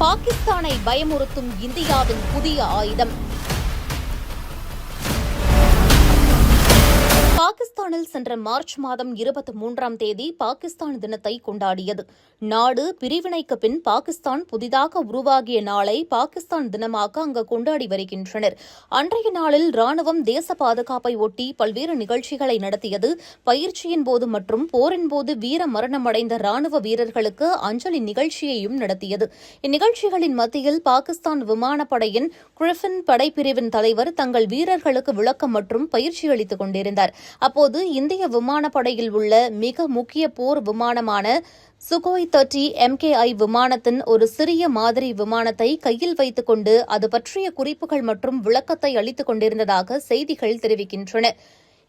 பாகிஸ்தானை பயமுறுத்தும் இந்தியாவின் புதிய ஆயுதம். பாகிஸ்தானில் சென்ற மார்ச் மாதம் இருபத்தி மூன்றாம் தேதி பாகிஸ்தான் தினத்தை கொண்டாடியது. நாடு பிரிவினைக்கு பின் பாகிஸ்தான் புதிதாக உருவாகிய நாளை பாகிஸ்தான் தினமாக அங்கு கொண்டாடி வருகின்றனர். அன்றைய நாளில் ராணுவம் தேச பாதுகாப்பை ஒட்டி பல்வேறு நிகழ்ச்சிகளை நடத்தியது. பயிற்சியின் போது மற்றும் போரின் போது வீர மரணமடைந்த ராணுவ வீரர்களுக்கு அஞ்சலி நிகழ்ச்சியையும் நடத்தியது. இந்நிகழ்ச்சிகளின் மத்தியில் பாகிஸ்தான் விமானப்படையின் கிரிஃபின் படைப்பிரிவின் தலைவர் தங்கள் வீரர்களுக்கு விளக்கம் மற்றும் பயிற்சி அளித்துக் கொண்டிருந்தார். அப்போது இந்திய விமானப்படையில் உள்ள மிக முக்கிய போர் விமானமான சுகோய் தேர்ட்டி எம்கேஐ விமானத்தின் ஒரு சிறிய மாதிரி விமானத்தை கையில் வைத்துக் கொண்டு அது பற்றிய குறிப்புகள் மற்றும் விளக்கத்தை அளித்துக் கொண்டிருந்ததாக செய்திகள் தெரிவிக்கின்றன.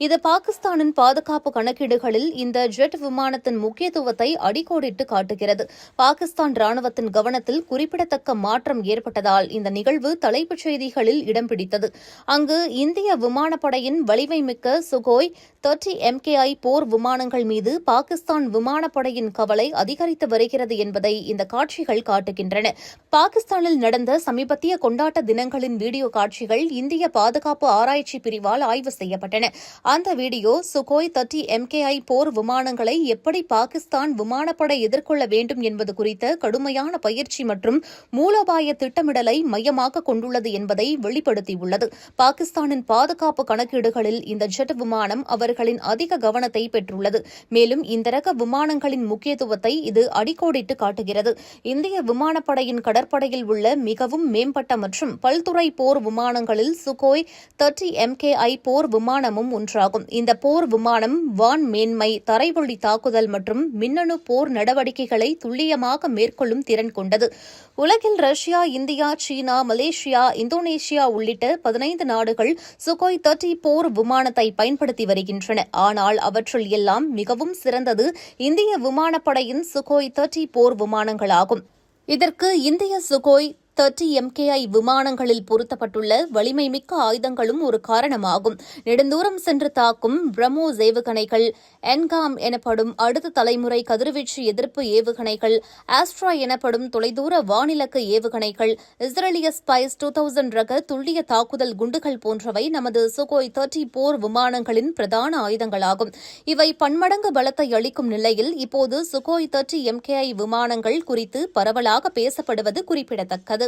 இது பாகிஸ்தானின் பாதுகாப்பு கணக்கீடுகளில் இந்த ஜெட் விமானத்தின் முக்கியத்துவத்தை அடிக்கோடிட்டு காட்டுகிறது. பாகிஸ்தான் ராணுவத்தின் கவனத்தில் குறிப்பிடத்தக்க மாற்றம் ஏற்பட்டதால் இந்த நிகழ்வு தலைப்புச் செய்திகளில் இடம் பிடித்தது. அங்கு இந்திய விமானப்படையின் வலிமை மிக்க சுகோய் தேர்ட்டி எம்கேஐ போர் விமானங்கள் மீது பாகிஸ்தான் விமானப்படையின் கவலை அதிகரித்து வருகிறது என்பதை இந்த காட்சிகள் காட்டுகின்றன. பாகிஸ்தானில் நடந்த சமீபத்திய கொண்டாட்ட தினங்களின் வீடியோ காட்சிகள் இந்திய பாதுகாப்பு ஆராய்ச்சி பிரிவால் ஆய்வு செய்யப்பட்டன. அந்த வீடியோ சுகோய் தேர்ட்டி எம்கேஐ போர் விமானங்களை எப்படி பாகிஸ்தான் விமானப்படை எதிர்கொள்ள வேண்டும் என்பது குறித்த கடுமையான பயிற்சி மற்றும் மூலோபாய திட்டமிடலை மையமாக கொண்டுள்ளது என்பதை வெளிப்படுத்தியுள்ளது. பாகிஸ்தானின் பாதுகாப்பு கணக்கீடுகளில் இந்த ஜெட் விமானம் அவர்களின் அதிக கவனத்தை பெற்றுள்ளது. மேலும் இந்த ரக விமானங்களின் முக்கியத்துவத்தை இது அடிக்கோடிட்டு காட்டுகிறது. இந்திய விமானப்படையின் கடற்படையில் உள்ள மிகவும் மேம்பட்ட மற்றும் பல்துறை போர் விமானங்களில் சுகோய் தேர்ட்டி எம்கேஐ போர் விமானமும் ஒன்று. ஒன்றாகும் இந்த போர் விமானம் வான் மேன்மை தரைவழி தாக்குதல் மற்றும் மின்னணு போர் நடவடிக்கைகளை துல்லியமாக மேற்கொள்ளும் திறன் கொண்டது. உலகில் Russia India China Malaysia Indonesia உள்ளிட்ட பதினைந்து நாடுகள் சுகோய் தேர்ட்டி போர் விமானத்தை பயன்படுத்தி வருகின்றன. ஆனால் அவற்றில் எல்லாம் மிகவும் சிறந்தது இந்திய விமானப்படையின் சுகோய் தேர்ட்டி போர் விமானங்களாகும். இதற்கு இந்திய சுகோய் தேர்ட்டி எம்கேஐ விமானங்களில் பொருத்தப்பட்டுள்ள வலிமை மிக்க ஆயுதங்களும் ஒரு காரணமாகும். நெடுந்தூரம் சென்று தாக்கும் பிரம்மோஸ் ஏவுகணைகள் என்காம் எனப்படும் அடுத்த தலைமுறை கதிர்வீச்சு எதிர்ப்பு ஏவுகணைகள் ஆஸ்ட்ரா எனப்படும் தொலைதூர வானிலக்கு ஏவுகணைகள் இஸ்ரேலிய ஸ்பைஸ் டூ தௌசண்ட் ரக துல்லிய தாக்குதல் குண்டுகள் போன்றவை நமது சுகோய் தேர்ட்டி போர் விமானங்களின் பிரதான ஆயுதங்களாகும். இவை பன்மடங்கு பலத்தை அளிக்கும் நிலையில் இப்போது சுகோய் தேர்ட்டி எம்கேஐ விமானங்கள் குறித்து பரவலாக பேசப்படுவது குறிப்பிடத்தக்கது.